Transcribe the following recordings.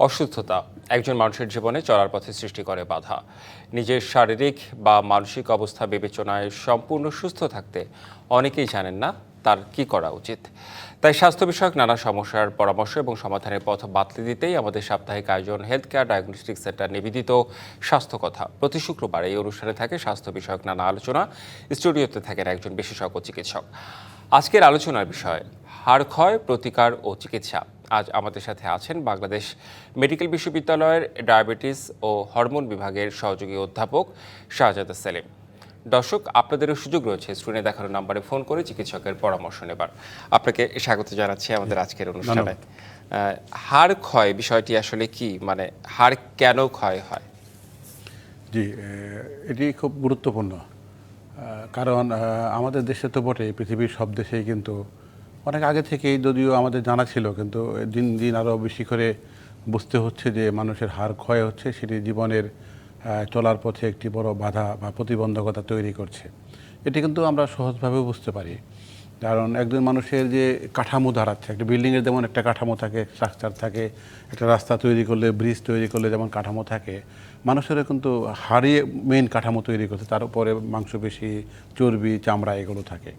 অসুস্থতা একজন মানুষের জীবনে চলার পথে সৃষ্টি করে বাধা। নিজের শারীরিক বা মানসিক অবস্থা বিবেচনায় সম্পূর্ণ সুস্থ থাকতে অনেকেই জানেন না তার কি করা উচিত। তাই স্বাস্থ্য বিষয়ক নানা সমস্যার পরামর্শ এবং সমাধানের পথ বাতলে দিতেই আমাদের সাপ্তাহিক আয়োজন হেলথ কেয়ার ডায়াগনস্টিক সেন্টার নিবেদিত স্বাস্থ্য কথা। প্রতি শুক্রবার এই অনুষ্ঠানে থাকে স্বাস্থ্য বিষয়ক নানা আলোচনা। স্টুডিওতে থাকেন একজন বিশেষজ্ঞ চিকিৎসক। আজকের আলোচনার বিষয় হাড় ক্ষয় প্রতিকার ও চিকিৎসা। আজ আমাদের সাথে আছেন বাংলাদেশ মেডিকেল বিশ্ববিদ্যালয়ের ডায়াবেটিস ও হরমোন বিভাগের সহযোগী অধ্যাপক শাহজাদা সেলিম। দর্শক আপনাদেরও সুযোগ রয়েছে স্ক্রিনে দেখানো নাম্বারে ফোন করে চিকিৎসকের পরামর্শ নেবার। আপনাকে স্বাগত জানাচ্ছি আমাদের আজকের অনুষ্ঠানে। হাড় ক্ষয় বিষয়টি আসলে কি? মানে হাড় কেন ক্ষয় হয়? জি এটি খুব গুরুত্বপূর্ণ। কারণ আমাদের দেশে তো বটে পৃথিবীর সব দেশেই কিন্তু অনেক আগে থেকেই যদিও আমাদের জানা ছিল, কিন্তু দিন দিন আরও বেশি করে বুঝতে হচ্ছে যে মানুষের হার ক্ষয় হচ্ছে, সেটি জীবনের চলার পথে একটি বড় বাধা বা প্রতিবন্ধকতা তৈরি করছে। এটি কিন্তু আমরা সহজভাবে বুঝতে পারি। কারণ একজন মানুষের যে কাঠামো দাঁড়াচ্ছে, একটা বিল্ডিংয়ের যেমন একটা কাঠামো থাকে, স্ট্রাকচার থাকে, একটা রাস্তা তৈরি করলে, ব্রিজ তৈরি করলে যেমন কাঠামো থাকে, মানুষেরও কিন্তু হারিয়ে মেন কাঠামো তৈরি করছে, তার উপরে মাংসপেশি, চর্বি, চামড়া এগুলো থাকে।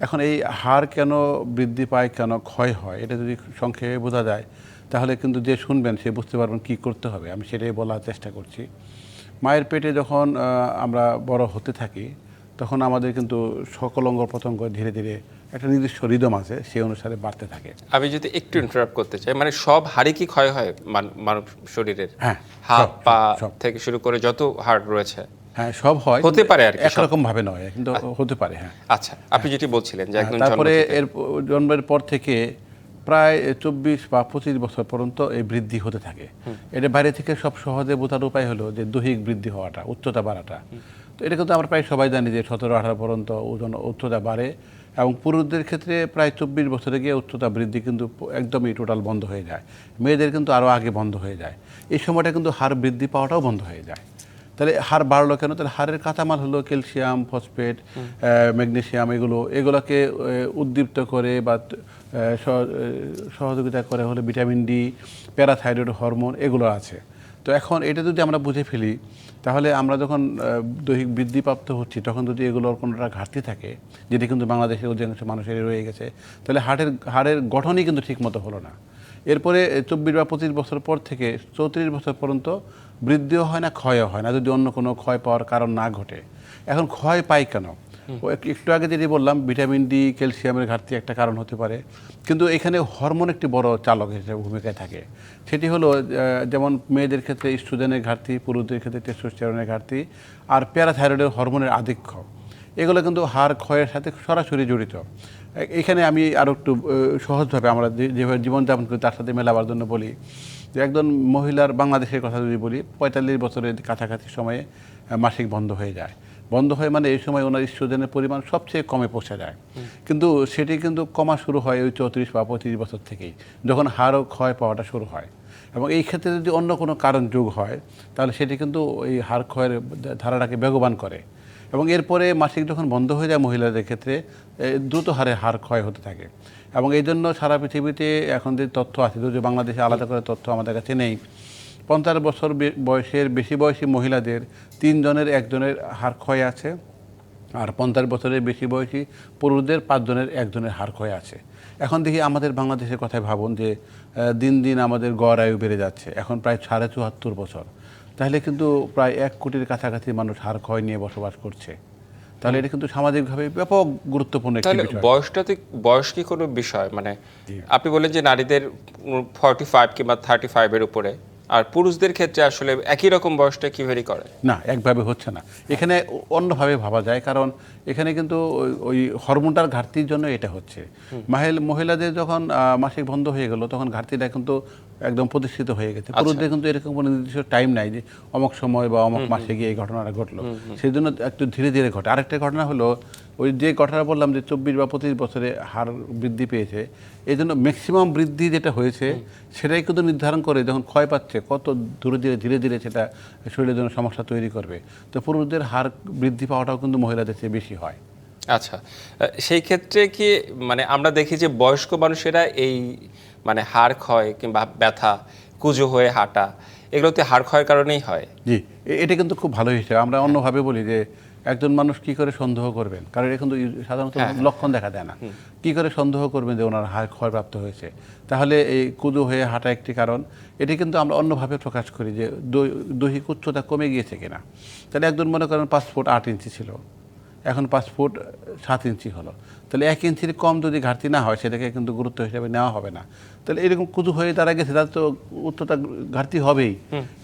এখন এই হাড় কেন বৃদ্ধি পায় কেন ক্ষয় হয় এটা যদি সংক্ষেপে বোঝা যায় তাহলে কিন্তু যে শুনবেন সে বুঝতে পারবেন কী করতে হবে। আমি সেটাই বলার চেষ্টা করছি। মায়ের পেটে যখন আমরা বড় হতে থাকি তখন আমাদের কিন্তু সকল অঙ্গ প্রত্যঙ্গ ধীরে ধীরে একটা নির্দিষ্ট রিদম আছে সেই অনুসারে বাড়তে থাকে। আমি যদি একটু ইন্টারাপ্ট করতে চাই মানে সব হাড়ই কি ক্ষয় হয় মান- মানব শরীরের? হ্যাঁ, হাত পা। থেকে শুরু করে যত হাড় রয়েছে হ্যাঁ সব হয় হতে পারে আর একরকম ভাবে নয় কিন্তু হতে পারে হ্যাঁ। আচ্ছা আপনি যেটি বলছিলেন যে একদম তারপরে এর জন্মের পর থেকে প্রায় চব্বিশ বা পঁচিশ বছর পর্যন্ত এই বৃদ্ধি হতে থাকে। এটা বাইরে থেকে সব সহজে বোঝার উপায় হলো যে দৈহিক বৃদ্ধি হওয়াটা উচ্চতা বাড়াটা। তো এটা কিন্তু আমরা প্রায় সবাই জানি যে সতেরো আঠারো পর্যন্ত ওজন উচ্চতা বাড়ে এবং পুরুষদের ক্ষেত্রে প্রায় চব্বিশ বছরে গিয়ে উচ্চতা বৃদ্ধি কিন্তু একদমই টোটাল বন্ধ হয়ে যায়। মেয়েদের কিন্তু আরও আগে বন্ধ হয়ে যায়। এই সময়টা কিন্তু হার বৃদ্ধি পাওয়াটাও বন্ধ হয়ে যায়। তাহলে হাড় বাড়লো কেন? তাহলে হাড়ের কাঁচামাল হলো ক্যালসিয়াম, ফসফেট ম্যাগনেশিয়াম এগুলো। এগুলোকে উদ্দীপ্ত করে বা সহ- সহযোগিতা করে হলো ভিটামিন ডি, প্যারাথাইরয়েড হরমোন এগুলো আছে। তো এখন এটা যদি আমরা বুঝে ফেলি, তাহলে আমরা যখন দৈহিক বৃদ্ধিপ্রাপ্ত হচ্ছি, তখন যদি এগুলোর কোনোটা ঘাটতি থাকে, যেটি কিন্তু বাংলাদেশের অধিকাংশ মানুষের রয়ে গেছে, তাহলে হাড়ের হাড়ের গঠনই কিন্তু ঠিকমতো হলো না। এরপরে চব্বিশ বা পঁচিশ বছর পর থেকে, চৌত্রিশ বছর পর্যন্ত বৃদ্ধিও হয় না ক্ষয়ও হয় না। যদি অন্য কোনো ক্ষয় পাওয়ার কারণ না ঘটে। এখন ক্ষয় পাই কেন? একটু আগে যেটি বললাম ভিটামিন ডি ক্যালসিয়ামের ঘাটতি একটা কারণ হতে পারে। কিন্তু এখানে হরমোন একটি বড় চালক হিসেবে ভূমিকায় থাকে। সেটি হলো যেমন মেয়েদের ক্ষেত্রে স্ট্রোজেনের ঘাটতি পুরুষদের ক্ষেত্রে টেস্টোস্টেরনের ঘাটতি আর প্যারাথাইরয়েডের হরমোনের আধিক্য। এগুলো কিন্তু হাড় ক্ষয়ের সাথে সরাসরি জড়িত। এখানে আমি আরও একটু সহজভাবে আমরা যেভাবে জীবনযাপন করি তার সাথে মেলাবার জন্য বলি। যে একজন মহিলার বাংলাদেশের কথা যদি বলি পঁয়তাল্লিশ বছরের কাছাকাছি সময়ে মাসিক বন্ধ হয়ে যায়। বন্ধ হয়ে মানে এই সময় ওনার ইস্ট্রোজেনের পরিমাণ সবচেয়ে কমে পৌঁছে যায়। কিন্তু সেটি কিন্তু কমা শুরু হয় ওই চৌত্রিশ বা পঁয়ত্রিশ বছর থেকেই যখন হাড়ও ক্ষয় পাওয়াটা শুরু হয়। এবং এই ক্ষেত্রে যদি অন্য কোনো কারণ যোগ হয় তাহলে সেটি কিন্তু এই হাড় ক্ষয়ের ধারাটাকে বেগবান করে। এবং এরপরে মাসিক যখন বন্ধ হয়ে যায় মহিলাদের ক্ষেত্রে দ্রুত হারে হার ক্ষয় হতে থাকে। এবং এই জন্য সারা পৃথিবীতে এখন যে তথ্য আছে যদিও বাংলাদেশে আলাদা করে তথ্য আমাদের কাছে নেই, পঞ্চাশ বছর বয়সের বেশি বয়সী মহিলাদের তিনজনের একজনের হার ক্ষয় আছে, আর পঞ্চাশ বছরের বেশি বয়সী পুরুষদের পাঁচজনের একজনের হার ক্ষয় আছে। এখন দেখি আমাদের বাংলাদেশের কথায় ভাবুন যে দিন দিন আমাদের গড় আয়ু বেড়ে যাচ্ছে। এখন প্রায় সাড়ে চুয়াত্তর বছর। তাহলে কিন্তু প্রায় এক কোটির কাছাকাছি মানুষ হার ক্ষয় নিয়ে বসবাস করছে। তাহলে এটা কিন্তু সামাজিকভাবে ব্যাপক গুরুত্বপূর্ণ একটি তাহলে বয়সটা বয়সটাতে বয়স কি কোনো বিষয়? মানে আপনি বলেন যে নারীদের ফর্টি ফাইভ কিংবা থার্টি ফাইভের উপরে। আর পুরুষদের ক্ষেত্রে আসলে একই রকম বয়সটা কি ভেরি করে? না একভাবে হচ্ছে না। এখানে অন্যভাবে ভাবা যায় কারণ এখানে কিন্তু ওই- হরমোনটার ঘাটতির জন্য এটা হচ্ছে। মাহেল মহিলাদের যখন মাসিক বন্ধ হয়ে গেল তখন ঘাটতিটা কিন্তু একদম প্রতিষ্ঠিত হয়ে গেছে। পুরুষদের কিন্তু এরকম কোনো নির্দিষ্ট টাইম নাই যে অমুক সময় বা অমুক মাসে গিয়ে এই ঘটনাটা ঘটলো। সেই জন্য একটু ধীরে ধীরে ঘটে। আরেকটা ঘটনা হলো ওই যে ঘটনা বললাম যে চব্বিশ বা পঁচিশ বছরে হার বৃদ্ধি পেয়েছে এই জন্য ম্যাক্সিমাম বৃদ্ধি যেটা হয়েছে সেটাই কিন্তু নির্ধারণ করে যখন ক্ষয় পাচ্ছে কত ধীরে ধীরে ধীরে ধীরে সেটা শরীরের জন্য সমস্যা তৈরি করবে। তো পুরুষদের হার বৃদ্ধি পাওয়াটাও কিন্তু মহিলাদের চেয়ে বেশি হয়। আচ্ছা সেই ক্ষেত্রে কি মানে আমরা দেখি যে বয়স্ক মানুষেরা এই মানে হাড় ক্ষয় কিংবা ব্যথা কুজো হয়ে হাঁটা এগুলোতে হাড় ক্ষয়ের কারণেই হয়। জি এটা কিন্তু খুব ভালো হিসেবে আমরা অন্যভাবে বলি যে একজন মানুষ কি করে সন্দেহ করবেন? কারণ এখন তো সাধারণত লক্ষণ দেখা দেয় না। কি করে সন্দেহ করবেন যে ওনার হাড় ক্ষয়প্রাপ্ত হয়েছে? তাহলে এই কুদু হয়ে হাঁটা একটি কারণ। এটি কিন্তু আমরা অন্যভাবে প্রকাশ করি যে দৈহিক উচ্চতা কমে গিয়েছে কিনা। তাহলে একজন মনে করেন পাসপোর্ট আট ইঞ্চি ছিল। এখন পাঁচ ফুট সাত ইঞ্চি হলো। তাহলে এক ইঞ্চির কম যদি ঘাটতি না হয় সেটাকে কিন্তু গুরুত্ব হিসেবে নেওয়া হবে না। তাহলে এরকম কুতু হয়ে তারা গেছে তার তো উচ্চতা ঘাটতি হবেই।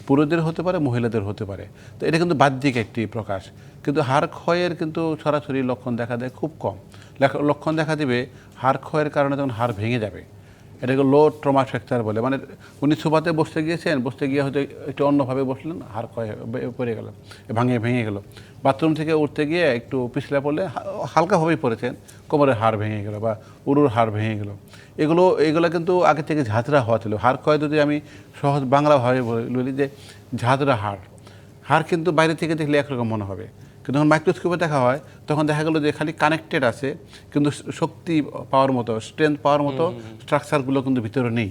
পুরুষদের হতে পারে মহিলাদের হতে পারে। তো এটা কিন্তু বাহ্যিক একটি প্রকাশ। কিন্তু হাড় ক্ষয়ের কিন্তু সরাসরি লক্ষণ দেখা দেয় খুব কম। লক্ষণ দেখা দিবে হাড় ক্ষয়ের কারণে তখন হাড় ভেঙে যাবে এটাকে লো ট্রমা ফ্র্যাকচার বলে। মানে উনি সোফাতে বসতে গিয়েছেন, বসতে গিয়ে হয়তো একটু অন্যভাবে বসলেন, হাড় ক্ষয় পড়ে গেল ভাঙে, ভেঙে গেল। বাথরুম থেকে উঠতে গিয়ে একটু পিছলা পড়লে হালকাভাবেই পড়েছেন, কোমরের হাড় ভেঙে গেল বা উরুর হাড় ভেঙে গেল। এগুলো এগুলো কিন্তু আগে থেকে ঝাঁঝরা হওয়া ছিল। হাড় ক্ষয় যদি আমি সহজ বাংলাভাবে বলি- যে ঝাঁঝরা হাড় হাড় কিন্তু বাইরে থেকে দেখলে একরকম মনে হবে। কিন্তু যখন মাইক্রোস্কোপে দেখা হয় তখন দেখা গেলো যে খালি কানেক্টেড আছে কিন্তু শক্তি পাওয়ার মতো স্ট্রেংথ পাওয়ার মতো স্ট্রাকচারগুলো কিন্তু ভিতরে নেই।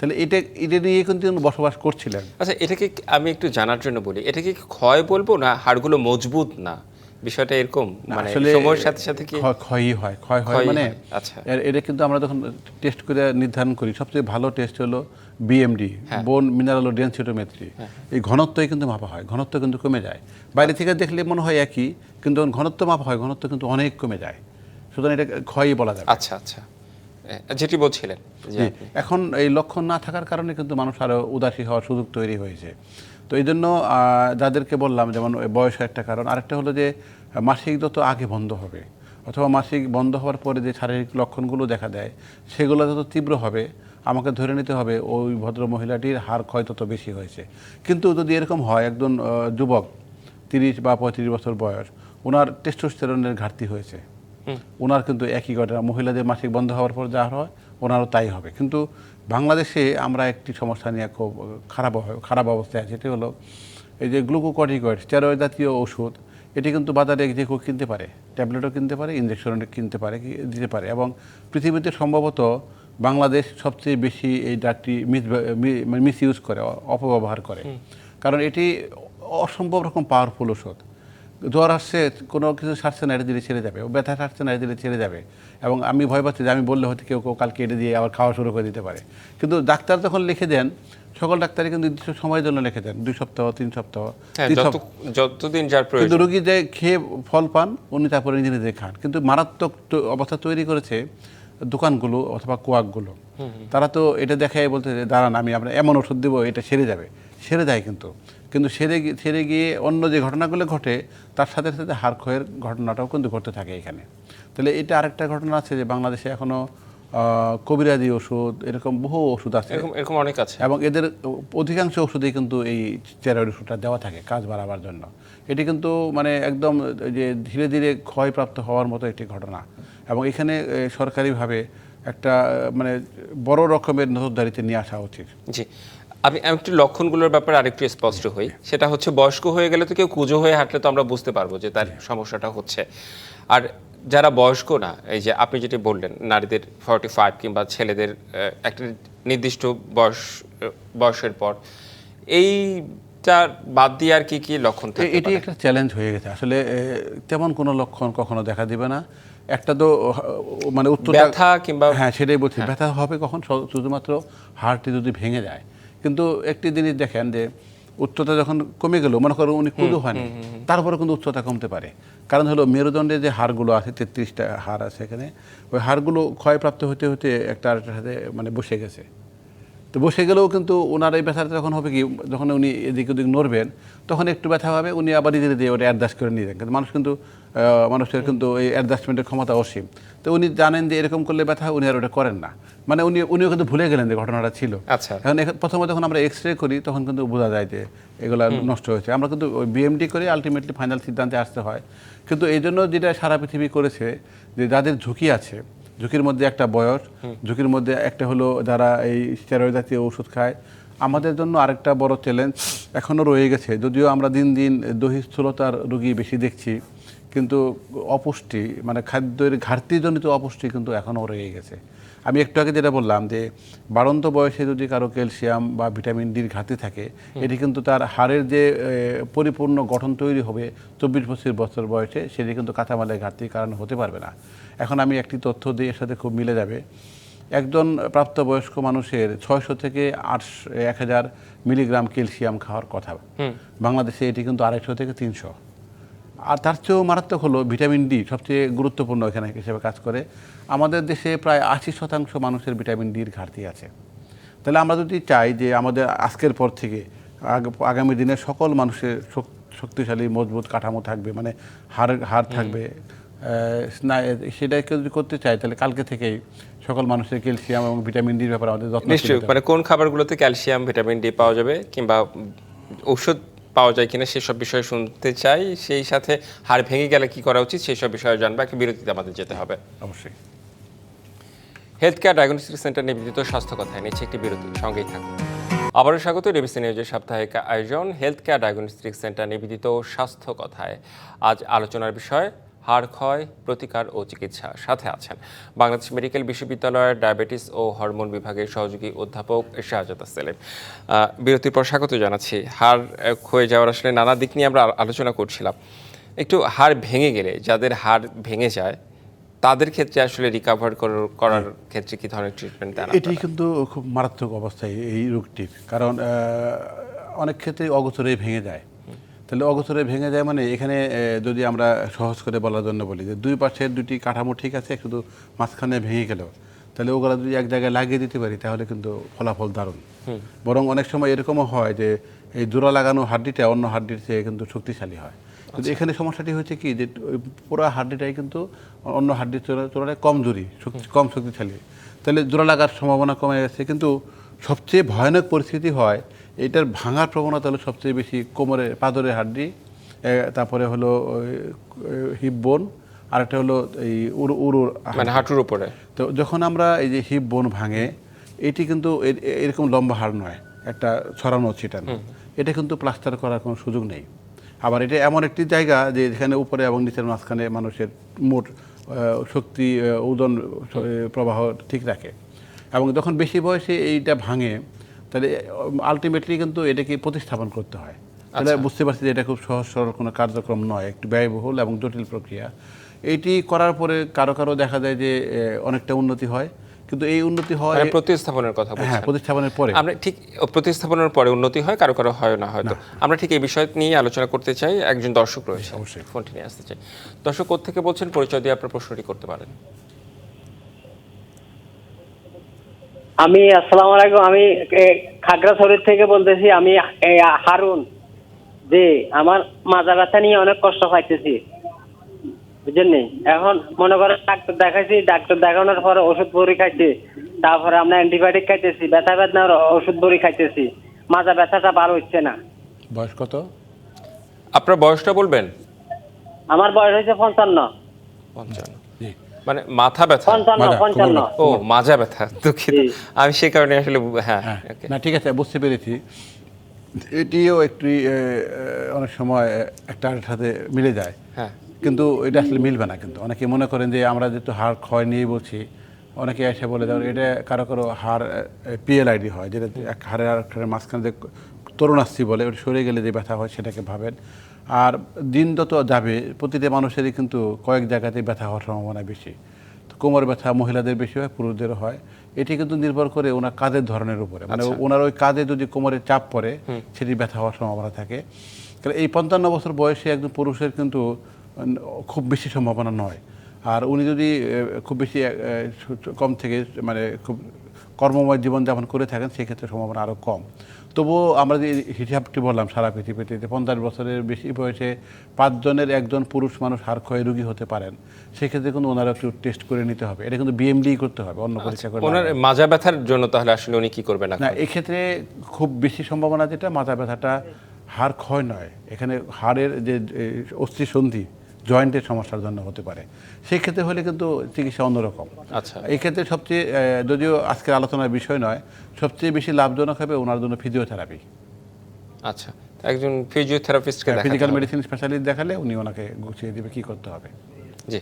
তাহলে এটা এটা নিয়ে কিন্তু বসবাস করছিলেন। আচ্ছা এটাকে আমি একটু জানার জন্য বলি এটাকে কি ক্ষয় বলব না হাড়গুলো মজবুত না? বিষয়টা এরকম মানে সময়ের সাথে সাথে কি? ক্ষয়- ক্ষয়ই হয় ক্ষয় হয় মানে আচ্ছা। এটা কিন্তু আমরা যখন টেস্ট করে নির্ধারণ করি সবচেয়ে ভালো টেস্ট হলো বিএমডি। বোন মিনারেল ডেন্সিটোমেট্রি এই ঘনত্বই কিন্তু মাপা হয় ঘনত্ব কিন্তু কমে যায়। বাইরে থেকে দেখলে মনে হয় একই কিন্তু ঘনত্ব মাপা হয় ঘনত্ব কিন্তু অনেক কমে যায়। সুতরাং এটা ক্ষয়ই বলা যায় আচ্ছা আচ্ছা। যেটি বলছিলেন এখন এই লক্ষণ না থাকার কারণে কিন্তু মানুষ আরও উদাসী হওয়ার সুযোগ তৈরি হয়েছে। তো এই জন্য যাদেরকে বললাম যেমন বয়স একটা কারণ আরেকটা হলো যে মাসিক যত আগে বন্ধ হবে অথবা মাসিক বন্ধ হওয়ার পরে যে শারীরিক লক্ষণগুলো দেখা দেয় সেগুলো যত তীব্র হবে আমাকে ধরে নিতে হবে ওই ভদ্র মহিলাটির হার ক্ষয় তত বেশি হয়েছে। কিন্তু যদি এরকম হয় একজন যুবক তিরিশ বা পঁয়ত্রিশ বছর বয়স ওনার টেস্টোস্টেরনের ঘাটতি হয়েছে। ওনার কিন্তু একই ঘটনা মহিলাদের মাসিক বন্ধ হওয়ার পর যা হয় ওনারও তাই হবে। কিন্তু বাংলাদেশে আমরা একটি সমস্যা নিয়ে খুব খারাপ খারাপ অবস্থায় আছে সেটি হলো এই যে গ্লুকোকর্টিকয়েড স্টেরয়েড জাতীয় ওষুধ এটি কিন্তু বাজারে যে কেউ কিনতে পারে ট্যাবলেটও কিনতে পারে ইঞ্জেকশনও কিনতে পারে দিতে পারে। এবং পৃথিবীতে সম্ভবত বাংলাদেশ সবচেয়ে বেশি এই ড্রাগটি মিস মিস ইউজ করে অপব্যবহার করে। কারণ এটি অসম্ভব রকম পাওয়ারফুল ওষুধ জ্বর আসছে কোনো কিছু সারছে না এটা দিলে ছেড়ে যাবে। ও ব্যথা সারছে না এটা দিলে ছেড়ে যাবে। এবং আমি ভয় পাচ্ছি যে আমি বললে হয়তো কেউ কেউ কালকে এটা দিয়ে আবার খাওয়া শুরু করে দিতে পারে। কিন্তু ডাক্তার যখন লিখে দেন সকল ডাক্তারই কিন্তু নির্দিষ্ট সময়ের জন্য লিখে দেন দুই সপ্তাহ তিন সপ্তাহ হ্যাঁ তিন সপ্তাহ। যতদিন যার প্রয়োজন। কিন্তু রুগী যে খেয়ে ফল পান উনি তারপরে নিজে নিজে খান। কিন্তু মারাত্মক অবস্থা তৈরি করেছে দোকানগুলো অথবা কোয়াকগুলো তারা তো এটা দেখায় বলতে যে, দাঁড়ান আমি আপনার এমন ওষুধ দেবো এটা সেরে যাবে। সেরে যায় কিন্তু। কিন্তু সেরে সেরে গিয়ে অন্য যে ঘটনাগুলো ঘটে তার সাথে সাথে হাড় ক্ষয়ের ঘটনাটাও কিন্তু ঘটতে থাকে এখানে। তাহলে এটা আরেকটা ঘটনা আছে যে বাংলাদেশে এখনও কবিরাজি ওষুধ এরকম বহু ওষুধ আছে। এরকম এরকম অনেক আছে। এবং এদের অধিকাংশ ওষুধেই কিন্তু এই স্টেরয়েড ওষুধটা দেওয়া থাকে কাজ বাড়াবার জন্য। এটি কিন্তু মানে একদম যে ধীরে ধীরে ক্ষয়প্রাপ্ত হওয়ার মতো একটি ঘটনা। এবং এখানে সরকারিভাবে একটা মানে বড় রকমের নজরদারিতে নিয়ে আসা উচিত। জি। আমি আমি একটু লক্ষণগুলোর ব্যাপারে আরেকটু স্পষ্ট হই। সেটা হচ্ছে বয়স্ক হয়ে গেলে তো কেউ কুজো হয়ে হাঁটলে তো আমরা বুঝতে পারব যে তার সমস্যাটা হচ্ছে। আর যারা বয়স্ক না এই যে আপনি যেটি বললেন নারীদের ফর্টি ফাইভ কিংবা ছেলেদের একটা নির্দিষ্ট বয়স বয়সের পর এইটা বাদ দিয়ে আর কি কি লক্ষণ এটি একটা চ্যালেঞ্জ হয়ে গেছে। আসলে তেমন কোনো লক্ষণ কখনো দেখা দিবে না। একটা তো মানে উত্তর ব্যথা কিংবা হ্যাঁ সেটাই বলছি। ব্যথা হবে কখন? শুধুমাত্র হাড়টি যদি ভেঙে যায়। কিন্তু একটি জিনিস দেখেন যে উচ্চতা যখন কমে গেল মনে করো উনি কুদু হয়নি তারপরে কিন্তু উচ্চতা কমতে পারে। কারণ হলো মেরুদণ্ডে যে হাড়গুলো আছে তেত্রিশটা হাড় আছে এখানে ওই হাড়গুলো ক্ষয়প্রাপ্ত হতে হতে একটা আরেকটার সাথে মানে বসে গেছে। তো বসে গেলেও কিন্তু ওনার এই ব্যথাটা তখন হবে কি যখন উনি এদিক ওদিক নড়বেন তখন একটু ব্যথা হবে উনি আবার নিজে নিজে ওটা অ্যাডজাস্ট করে নিয়ে যান। কিন্তু মানুষ কিন্তু মানুষের কিন্তু এই অ্যাডজাস্টমেন্টের ক্ষমতা অসীম। তো উনি জানেন যে এরকম করলে ব্যথা উনি আর ওটা করেন না। মানে উনি উনিও কিন্তু ভুলে গেলেন যে ঘটনাটা ছিল। আচ্ছা। এখন প্রথমে যখন আমরা এক্স রে করি তখন কিন্তু বোঝা যায় যে এগুলা নষ্ট হয়েছে। আমরা কিন্তু ওই বিএমডি করে আলটিমেটলি ফাইনাল সিদ্ধান্তে আসতে হয়। কিন্তু এই জন্য যেটা সারা পৃথিবী করেছে যে যাদের ঝুঁকি আছে ঝুঁকির মধ্যে একটা বয়স ঝুঁকির মধ্যে একটা হলো যারা এই স্টেরয়েড জাতীয় ওষুধ খায় আমাদের জন্য আরেকটা বড় চ্যালেঞ্জ এখনও রয়ে গেছে। যদিও আমরা দিন দিন দহিস্থূলতার রুগী বেশি দেখছি কিন্তু অপুষ্টি মানে খাদ্যের ঘাটতিজনিত অপুষ্টি কিন্তু এখনও রয়ে গেছে। আমি একটু আগে যেটা বললাম যে বাড়ন্ত বয়সে যদি কারও ক্যালসিয়াম বা ভিটামিন ডির ঘাটতি থাকে এটি কিন্তু তার হাড়ের যে পরিপূর্ণ গঠন তৈরি হবে চব্বিশ পঁচিশ বছর বয়সে সেটি কিন্তু কাঁচামালের ঘাটতির কারণ হতে পারবে না। এখন আমি একটি তথ্য দিয়ে এর সাথে খুব মিলে যাবে। একজন প্রাপ্তবয়স্ক মানুষের ছয়শো থেকে আটশো এক হাজার মিলিগ্রাম ক্যালসিয়াম খাওয়ার কথা। বাংলাদেশে এটি কিন্তু আড়াইশো থেকে তিনশো। আর তার চেয়েও মারাত্মক হলো ভিটামিন ডি সবচেয়ে গুরুত্বপূর্ণ এখানে হিসেবে কাজ করে। আমাদের দেশে প্রায় আশি শতাংশ মানুষের ভিটামিন ডির ঘাটতি আছে। তাহলে আমরা যদি চাই যে আমাদের আজকের পর থেকে আগ- আগামী দিনে সকল মানুষের শক্তিশালী মজবুত কাঠামো থাকবে মানে হাড় হাড় থাকবে সেটাকে যদি করতে চাই তাহলে কালকে থেকেই সকল মানুষের ক্যালসিয়াম এবং ভিটামিন ডির ব্যাপারে আমাদের যত্ন নিশ্চয়ই মানে কোন খাবারগুলোতে ক্যালসিয়াম ভিটামিন ডি পাওয়া যাবে কিংবা ঔষধ পাওয়া যায় কিনা সেসব বিষয়ে শুনতে চাই। সেই সাথে হার ভেঙে গেলে কি করা উচিত সেই সব বিষয়ে জানব। একটা বিরতিতে আমাদের যেতে হবে। অবশ্যই। হেলথ কেয়ার ডায়াগনস্টিক সেন্টার নিবেদিত স্বাস্থ্য কথায় নিচ্ছে একটি বিরতি। সঙ্গেই থাকুন। আবারও স্বাগত ডিবিসি নিউজের সাপ্তাহিক আয়োজন। হেলথ কেয়ার ডায়াগনস্টিক সেন্টার নিবেদিত স্বাস্থ্য কথায়। আজ আলোচনার বিষয় হাড় ক্ষয় প্রতিকার ও চিকিৎসা সাথে আছেন। বাংলাদেশ মেডিকেল বিশ্ববিদ্যালয়ের ডায়াবেটিস ও হরমোন বিভাগের সহযোগী অধ্যাপক শাহজাদ সেলিম। বিরতির পর স্বাগত জানাচ্ছি। হাড় ক্ষয়ে যাওয়ার আসলে নানা দিক নিয়ে আমরা আলোচনা করছিলাম। একটু হাড় ভেঙে গেলে যাদের হাড় ভেঙে যায় তাদের ক্ষেত্রে আসলে রিকাভার করার ক্ষেত্রে কি ধরনের ট্রিটমেন্ট দেন এটি কিন্তু খুব মারাত্মক অবস্থায় এই রোগটির। কারণ অনেক ক্ষেত্রে অগোচরে ভেঙে যায়। তাহলে অগোচরে ভেঙে যায় মানে এখানে যদি আমরা সহজ করে বলার জন্য বলি যে দুই পাশের দুটি কাঠামো ঠিক আছে শুধু মাঝখানে ভেঙে গেল তাহলে ওগুলো যদি এক জায়গায় লাগিয়ে দিতে পারি তাহলে কিন্তু ফলাফল দারুণ। বরং অনেক সময় এরকমও হয় যে এই জোড়া লাগানো হাড্ডিটা অন্য হাড্ডির চেয়ে কিন্তু শক্তিশালী হয়। কিন্তু এখানে সমস্যাটি হচ্ছে কি যে ওই পুরো হাড্ডিটাই কিন্তু অন্য হাড্ডির তুলনায়- তুলনায় কম জোরি শক্তি কম শক্তিশালী। তাহলে জোড়া লাগার সম্ভাবনা কমে গেছে কিন্তু সবচেয়ে ভয়ানক পরিস্থিতি হয় এটার ভাঙার প্রবণতা হলো সবচেয়ে বেশি কোমরে পাদরের হাড্ডি তারপরে হলো হিপ বোন আর একটা হলো এই উরু উরু মানে হাঁটুর উপরে। তো যখন আমরা এই যে হিপ বোন ভাঙে এটি কিন্তু এরকম লম্বা হাড় নয় একটা ছড়ানো ছিটানো। এটা কিন্তু প্লাস্টার করার কোনো সুযোগ নেই। আবার এটা এমন একটি জায়গা যে যেখানে উপরে এবং নিচের মাঝখানে মানুষের মোট শক্তি ওজন প্রবাহ ঠিক রাখে। এবং যখন বেশি বয়সে এইটা ভাঙে তাহলে আলটিমেটলি কিন্তু এটাকে প্রতিস্থাপন করতে হয়। তাহলে বুঝতে পারছি যে এটা খুব সহজ সরল কোনো কার্যক্রম নয় একটু ব্যয়বহুল এবং জটিল প্রক্রিয়া। এইটি করার পরে কারও কারও দেখা যায় যে অনেকটা উন্নতি হয়। কিন্তু এই উন্নতি হয় মানে প্রতিস্থাপনের কথা হ্যাঁ প্রতিস্থাপনের পরে। আমরা ঠিক প্রতিস্থাপনের পরে উন্নতি হয় কারও কারও হয় না হয়তো। আমরা ঠিক এই বিষয় নিয়ে আলোচনা করতে চাই। একজন দর্শক রয়েছে। অবশ্যই। ফোনটি নিয়ে আসতে চাই। দর্শক থেকে বলছেন? পরিচয় দিয়ে আপনার প্রশ্নটি করতে পারেন। আমি আসসালামু আলাইকুম আমি খাগড়াছড়ির থেকে বলতেছি আমি হারুন যে আমার মাজা ব্যথা নিয়ে অনেক কষ্ট পাইতেছি বুঝলেন এখন মনে করেন ডাক্তার দেখাইছি ডাক্তার দেখানোর পরে ওষুধ বড়ি খাইছি তারপরে আমরা অ্যান্টিবায়োটিক খাইতেছি ব্যথা ব্যথার ওষুধ বড়ি খাইতেছি মাজা ব্যথাটা ভালো হচ্ছে না। বয়স কত? আপনার বয়সটা বলবেন? আমার বয়স হয়েছে পঞ্চান্ন। পঞ্চান্ন। মানে মাথা ব্যথা? পঞ্চান্ন মাজা, পঞ্চান্ন। ও মাজা ব্যথা দুঃখিত। আমি সেই কারণে আসলে হ্যাঁ হ্যাঁ। না ঠিক আছে বুঝতে পেরেছি। এটিও একটি অনেক সময় একটা সাথে মিলে যায়। হ্যাঁ। কিন্তু এটা আসলে মিলবে না কিন্তু। অনেকে মনে করেন যে আমরা যেহেতু হাড় ক্ষয় নিয়ে বলছি অনেকে এসে বলে দেন এটা কারও কারও হাড় পিএলআইডি হয় যেটা এক হাড়ের আর একটা মাঝখানে যে তরুণাস্থি বলে ওটা সরে গেলে যে ব্যথা হয় সেটাকে ভাবেন। আর দিন যত যাবে প্রতিটা মানুষেরই কিন্তু কয়েক জায়গাতেই ব্যথা হওয়ার সম্ভাবনা বেশি। তো কোমর ব্যথা মহিলাদের বেশি হয় পুরুষদেরও হয়। এটি কিন্তু নির্ভর করে ওনার কাজের ধরনের উপরে। মানে ওনার ওই কাজে যদি কোমরে চাপ পড়ে সেটি ব্যথা হওয়ার সম্ভাবনা থাকে। কারণ এই পঞ্চান্ন বছর বয়সে একজন পুরুষের কিন্তু খুব বেশি সম্ভাবনা নয়। আর উনি যদি খুব বেশি কম থেকে মানে খুব কর্মময় জীবনযাপন করে থাকেন সেক্ষেত্রে সম্ভাবনা আরও কম। তবুও আমরা যে হিসাবটি বললাম সারা পৃথিবীতে যে পঞ্চাশ বছরের বেশি বয়সে পাঁচজনের একজন পুরুষ মানুষ হাড় ক্ষয় রোগী হতে পারেন সেক্ষেত্রে কিন্তু ওনারা একটু টেস্ট করে নিতে হবে। এটা কিন্তু বিএমডি করতে হবে অন্য পরীক্ষা করে ওনার মাজা ব্যথার জন্য তাহলে আসলে উনি কি করবেন না এক্ষেত্রে খুব বেশি সম্ভাবনা যেটা মাথা ব্যথাটা হাড় ক্ষয় নয়। এখানে হাড়ের যে অস্থি সন্ধি জয়েন্টের সমস্যার জন্য হতে পারে। সেই ক্ষেত্রে হলে কিন্তু চিকিৎসা অন্যরকম। আচ্ছা। এই ক্ষেত্রে সবচেয়ে যদিও আজকের আলোচনার বিষয় নয় সবচেয়ে বেশি লাভজনক হবে ওনার জন্য ফিজিওথেরাপি আচ্ছা। একজন ফিজিওথেরাপিস্টকে ফিজিক্যাল মেডিসিন স্পেশালিস্ট দেখালে উনি ওনাকে গুছিয়ে দেবে কি করতে হবে। জি।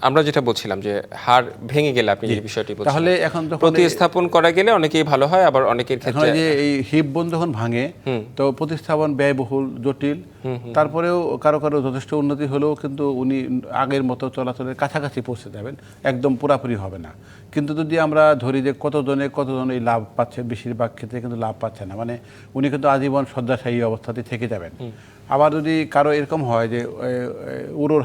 আমরা যেটা বলছিলাম যে হার ভেঙে গেলে আপনি যে বিষয়টি বলছিলেন তাহলে এখন এই- প্রতিস্থাপন করা গেলে অনেকেই ভালো হয় আবার অনেকের ক্ষেত্রে যে এই হিপ বোন যখন ভাঙে তো প্রতিস্থাপন ব্যয়বহুল জটিল। তারপরেও কারও কারও যথেষ্ট উন্নতি হলেও কিন্তু উনি আগের মতো চলাচলের কাছাকাছি পৌঁছে যাবেন একদম পুরাপুরি হবে না। কিন্তু যদি আমরা ধরি যে কতজনে কতজন এই লাভ পাচ্ছে বেশিরভাগ ক্ষেত্রে কিন্তু লাভ পাচ্ছে না। মানে উনি কিন্তু আজীবন শয্যাশায়ী অবস্থাতে থেকে যাবেন। আবার যদি কারও এরকম হয় যে এ,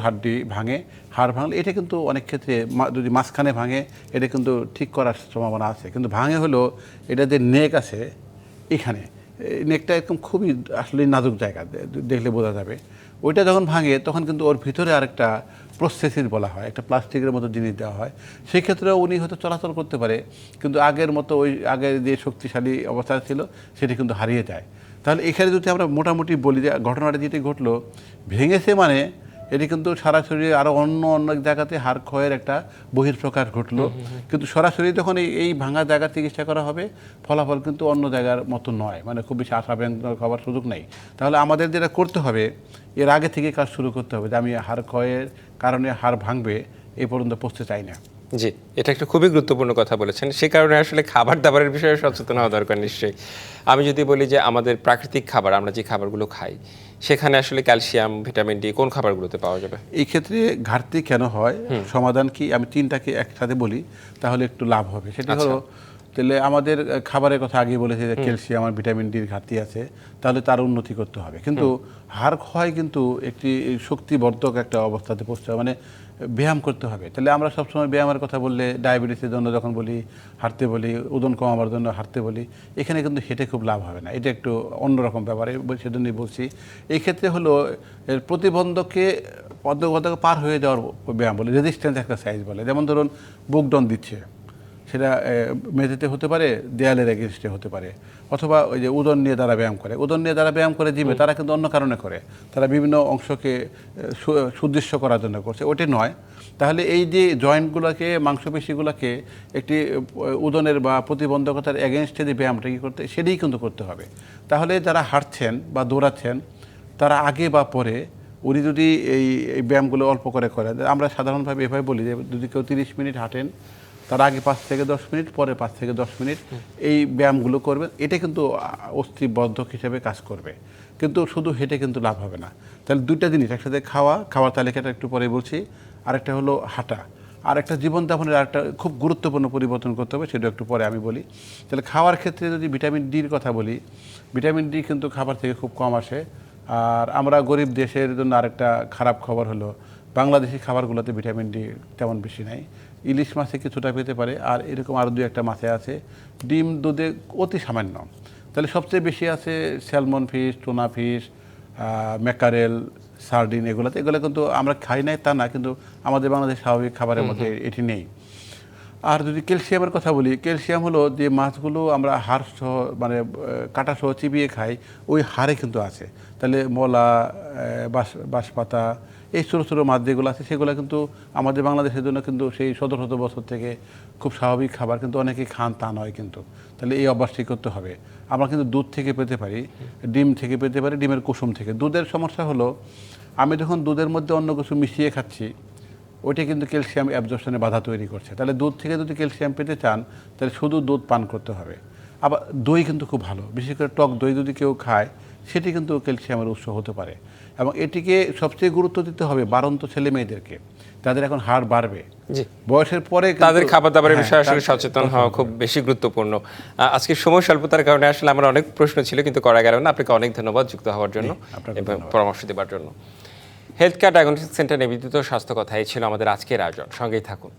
হাড্ডি ভাঙে হাড় ভাঙলে এটা কিন্তু অনেক ক্ষেত্রে যদি মাঝখানে ভাঙে এটা কিন্তু ঠিক করার সম্ভাবনা আছে। কিন্তু ভাঙে হলো এটা যে নেক আছে এখানে নেকটা একদম খুবই আসলে নাজুক জায়গা দেখলে বোঝা যাবে। ওইটা যখন ভাঙে তখন কিন্তু ওর ভিতরে আরেকটা প্রসেসিস বলা হয় একটা প্লাস্টিকের মতো জিনিস দেওয়া হয়। সেই ক্ষেত্রে উনি হয়তো চলাচল করতে পারে কিন্তু আগের মতো ওই আগের যে শক্তিশালী অবস্থা ছিল সেটি কিন্তু হারিয়ে যায়। তাহলে এখানে যদি আমরা মোটামুটি বলি যে ঘটনাটা যেটি ঘটলো ভেঙেছে মানে এটি কিন্তু সরাসরি আরও অন্য অন্য জায়গাতে হাড় ক্ষয়ের একটা বহির্প্রকাশ ঘটলো। কিন্তু সরাসরি যখন এই এই ভাঙা জায়গার চিকিৎসা করা হবে ফলাফল কিন্তু অন্য জায়গার মতো নয়। মানে খুব বেশি আশাব্যঞ্জক হওয়ার সুযোগ নেই। তাহলে আমাদের যেটা করতে হবে এর আগে থেকে কাজ শুরু করতে হবে যে আমি হাড় ক্ষয়ের কারণে হাড় ভাঙবে এই পর্যন্ত পৌঁছতে চাই না। জি এটা একটা খুবই গুরুত্বপূর্ণ কথা বলেছেন। সে কারণে আসলে খাবার দাবারের বিষয়ে সচেতন হওয়া দরকার নিশ্চয়ই। আমি যদি বলি যে আমাদের প্রাকৃতিক খাবার আমরা যে খাবারগুলো খাই সেখানে আসলে ক্যালসিয়াম ভিটামিন ডি কোন খাবারগুলোতে পাওয়া যাবে? এই ক্ষেত্রে ঘাটতি কেন হয়? সমাধান কি? আমি তিনটাকে একসাথে বলি তাহলে একটু লাভ হবে। সেটা হলো তাহলে আমাদের খাবারের কথা আগে বলেছে যে ক্যালসিয়াম আর ভিটামিন ডির ঘাটতি আছে তাহলে তার উন্নতি করতে হবে। কিন্তু হাড় ক্ষয় কিন্তু একটি শক্তিবর্ধক একটা অবস্থাতে পৌঁছতে হবে মানে ব্যায়াম করতে হবে। তাহলে আমরা সবসময় ব্যায়ামের কথা বললে, ডায়াবেটিসের জন্য যখন বলি, হাঁটতে বলি, ওজন কমাবার জন্য হাঁটতে বলি, এখানে কিন্তু হেঁটে খুব লাভ হবে না। এটা একটু অন্যরকম ব্যাপারে সেজন্যই বলছি। এই ক্ষেত্রে হলো, এর প্রতিবন্ধককে পদ্মগতকে পার হয়ে যাওয়ার ব্যায়াম বলে রেজিস্ট্যান্স এক্সারসাইজ বলে। যেমন ধরুন, বুক ডন দিচ্ছে। সেটা মেঝেতে হতে পারে দেয়ালের এগেনস্টে হতে পারে অথবা ওই যে উদন নিয়ে তারা ব্যায়াম করে। উদন নিয়ে তারা ব্যায়াম করে জিমে তারা কিন্তু অন্য কারণে করে। তারা বিভিন্ন অংশকে সুদৃশ্য করার জন্য করছে। ওটি নয়। তাহলে এই যে জয়েন্টগুলোকে মাংসপেশিগুলোকে একটি উদনের বা প্রতিবন্ধকতার এগেনস্টে যে ব্যায়ামটা কী করতে সেটাই কিন্তু করতে হবে। তাহলে যারা হাঁটছেন বা দৌড়াচ্ছেন তারা আগে বা পরে উনি যদি এই ব্যায়ামগুলো অল্প করে করেন আমরা সাধারণভাবে এভাবে বলি যে যদি কেউ তিরিশ মিনিট হাঁটেন তার আগে পাঁচ থেকে দশ মিনিট, পরে পাঁচ থেকে দশ মিনিট এই ব্যায়ামগুলো করবেন। এটা কিন্তু অস্থিবর্ধক হিসেবে কাজ করবে। কিন্তু শুধু হেঁটে কিন্তু লাভ হবে না। তাহলে দুইটা জিনিস, একসাথে খাওয়া, খাওয়ার তালিকাটা একটু পরে বলছি। আরেকটা হলো হাঁটা। আর একটা জীবনযাপনের আরেকটা খুব গুরুত্বপূর্ণ পরিবর্তন করতে হবে, সেটা একটু পরে আমি বলি। তাহলে খাওয়ার ক্ষেত্রে যদি ভিটামিন ডির কথা বলি, ভিটামিন ডি কিন্তু খাবার থেকে খুব কম আসে। আর আমরা গরিব দেশের জন্য আরেকটা খারাপ খবর হলো, বাংলাদেশি খাবারগুলোতে ভিটামিন ডি তেমন বেশি নাই। ইলিশ মাছে কিছুটা পেতে পারে আর এরকম আরও দু একটা মাছে আছে। ডিম দুধে অতি সামান্য। তাহলে সবচেয়ে বেশি আছে salmon fish tuna fish mackerel sardine এগুলোতে। এগুলো কিন্তু আমরা খাই নাই তা না কিন্তু আমাদের বাংলাদেশ স্বাভাবিক খাবারের মধ্যে এটি নেই। আর যদি ক্যালসিয়ামের কথা বলি ক্যালসিয়াম হলো যে মাছগুলো আমরা হাড় সহ মানে কাঁটা সহ চিবিয়ে খাই ওই হাড়ে কিন্তু আছে। তাহলে মলা বাঁশ বাঁশপাতা এই ছোটো ছোটো মাছ যেগুলো আছে, সেগুলো কিন্তু আমাদের বাংলাদেশের জন্য কিন্তু সেই শত শত বছর থেকে খুব স্বাভাবিক খাবার, কিন্তু অনেকেই খান তা নয় কিন্তু। তাহলে এই অভ্যাসটি করতে হবে। আমরা কিন্তু দুধ থেকে পেতে পারি, ডিম থেকে পেতে পারি, ডিমের কুসুম থেকে। দুধের সমস্যা হলো, আমি যখন দুধের মধ্যে অন্য কিছু মিশিয়ে খাচ্ছি, ওইটা কিন্তু ক্যালসিয়াম অ্যাবজর্পশনে বাধা তৈরি করছে। তাহলে দুধ থেকে যদি ক্যালসিয়াম পেতে চান, তাহলে শুধু দুধ পান করতে হবে। আবার দই কিন্তু খুব ভালো, বিশেষ করে টক দই যদি কেউ খায়, সেটি কিন্তু ক্যালসিয়ামের উৎস হতে পারে। এবং এটিকে সবচেয়ে গুরুত্ব দিতে হবে বারন্ত ছেলে মেয়েদেরকে। তাদের এখন হাড় বাড়বে। বয়সের পরে তাদের খাবার দাবারের হ্যাঁ, বিষয়ে আসলে সচেতন হওয়া খুব বেশি গুরুত্বপূর্ণ। আজকে সময় স্বল্পতার কারণে আসলে আমার অনেক প্রশ্ন ছিল কিন্তু করা গেল না। আপনাকে অনেক ধন্যবাদ যুক্ত হওয়ার জন্য এবং পরামর্শ দেওয়ার জন্য। হেলথ কেয়ার ডায়াগনস্টিক সেন্টার নিবেদিত স্বাস্থ্য কথা এই ছিল আমাদের আজকের আয়োজন। সঙ্গেই থাকুন।